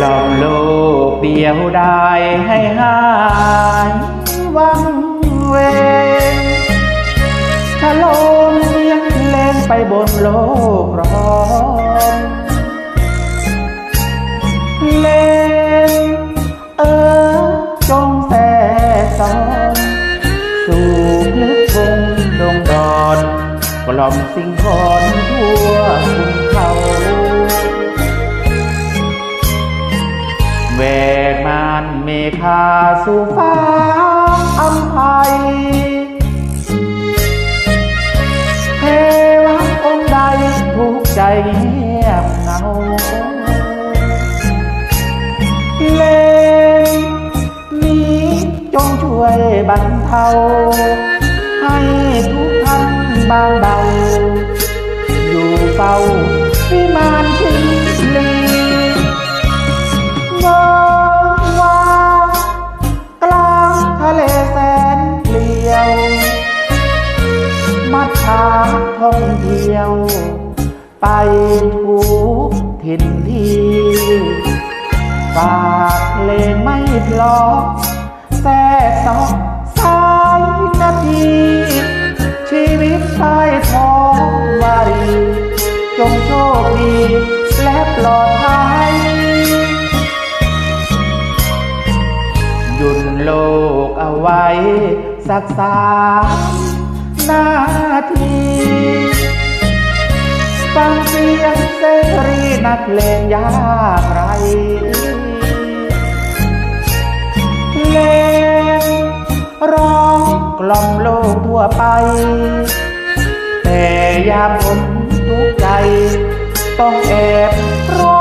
ลอมโลกเดียวได้ให้หายวังเวงฉลมเสียงเลงไปบนโลกร้อนเลงเออจงแส่ซอนสู่ลึกวงดงดอนกล่อมสิ่งคอนทั่ว สู่ฟ้าอัมภัยเทวะองค์ใดทุกข์ใจเงียบเหงาเลงนี้จงช่วยบรรเทา ให้ทุกท่านบางเบาอยู่เฝ้า มัดพาท่องเที่ยว ไปทุกถิ่นที่ฝากเลงไม่พลอแทรกซอกสายนาทีชีวิตใต้ท้องวารีจงโชคดีและปลอดภัยหยุดโลกเอาไว้สักสาม นาทีฟังเสียงเสรีนักเลงยากไรเลงร้องกล่อมโลกทั่วไป แต่ยามผมทุกใจ ต้องแอบร้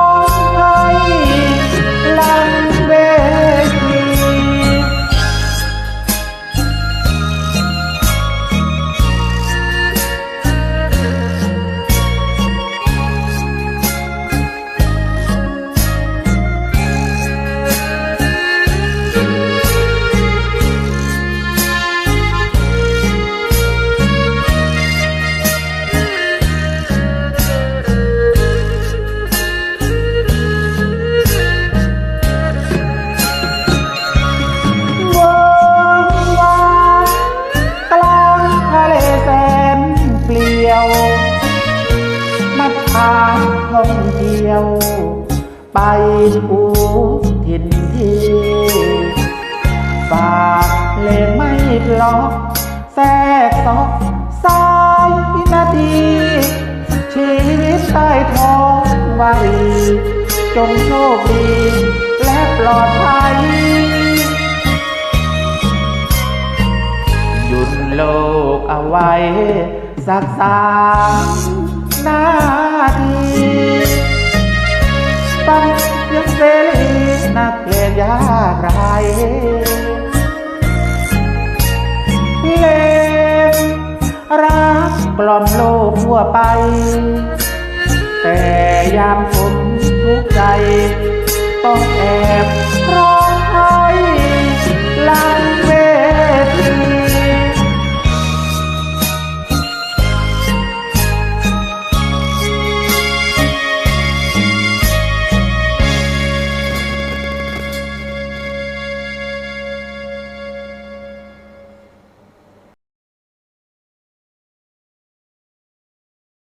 ว ไปทุกถิ่นที่ฝากเพลงไม่เพลอกแทรกซอกสายนาที ชีวิตใต้ท้องวารีจงโชคดีและปลอดภัยหยุดโลกเอาไว้สักสามนาที ฟังเสียงเสรีนักเลงยากไรเลงรักกล่อมโลกทั่วไป แต่ยามผมทุกใจ ต้องแอบ